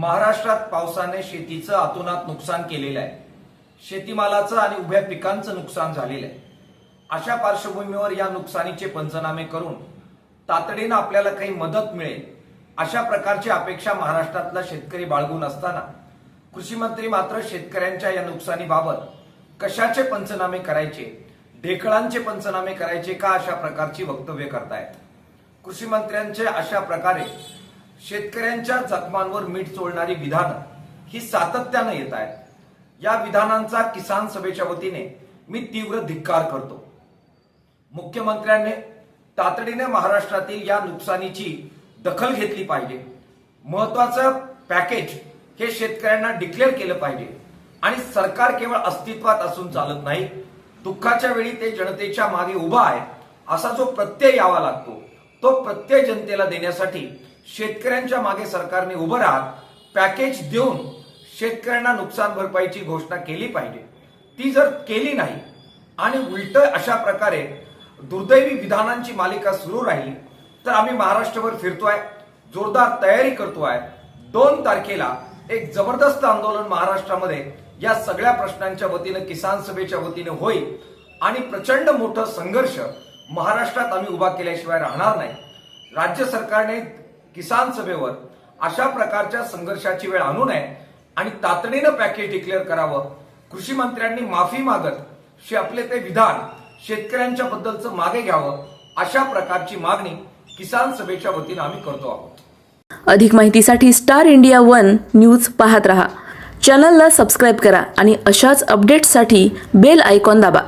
महाराष्ट्रात पावसाने शेतीचं अतोनात नुकसान केलेलं आहे. शेतीमालाचं आणि उभ्या पिकांचं नुकसान झालेलं आहे. अशा पार्श्वभूमीवर या नुकसानीचे पंचनामे करून तातडीनं आपल्याला काही मदत मिळेल अशा प्रकारची अपेक्षा महाराष्ट्रातला शेतकरी बाळगून असताना कृषी मंत्री मात्र शेतकऱ्यांच्या या नुकसानीबाबत कशाचे पंचनामे करायचे ढेकळांचे पंचनामे करायचे का अशा प्रकारची वक्तव्य करतायत? कृषी मंत्र्यांचे अशा प्रकारे शेतकऱ्यांच्या जखमांवर मीठ चोळणारी विधानं ही सातत्यानं येत आहेत. या विधानांचा किसान सभेच्या वतीने मी तीव्र धिक्कार करतो. मुख्यमंत्र्यांनी तातडीने महाराष्ट्रातील या नुकसानीची दखल घेतली पाहिजे. महत्वाचं पॅकेज हे शेतकऱ्यांना डिक्लेअर केलं पाहिजे. आणि सरकार केवळ अस्तित्वात असून चालत नाही दुःखाच्या वेळी ते जनतेच्या मागे उभा आहे असा जो प्रत्यय यावा लागतो तो प्रत्यय जनतेला देण्यासाठी शेतकऱ्यांच्या मागे सरकारने उभं राहत पॅकेज देऊन शेतकऱ्यांना नुकसान भरपाईची घोषणा केली पाहिजे. ती जर केली नाही आणि उलट अशा प्रकारे दुर्दैवी विधानांची मालिका सुरू राहिली तर आम्ही महाराष्ट्रभर फिरतोय जोरदार तयारी करतोय. दोन तारखेला एक जबरदस्त आंदोलन महाराष्ट्रामध्ये या सगळ्या प्रश्नांच्या वतीनं किसान सभेच्या वतीनं होईल आणि प्रचंड मोठं संघर्ष महाराष्ट्रात आम्ही उभा केल्याशिवाय राहणार नाही. राज्य सरकारने किसान सभेवर अशा प्रकारच्या संघर्षाची वेळ आणू नये आणि तातडीनं पॅकेज डिक्लेअर करावं. कृषी मंत्र्यांनी माफी मागत शे आपले ते विधान शेतकऱ्यांच्या बद्दलचं मागे घ्यावं अशा प्रकारची मागणी किसान सभेच्या वतीनं आम्ही करतो आहोत. अधिक माहितीसाठी स्टार इंडिया वन न्यूज पाहत रहा. चॅनलला सबस्क्राईब करा आणि अशाच अपडेट्ससाठी बेल आयकॉन दाबा.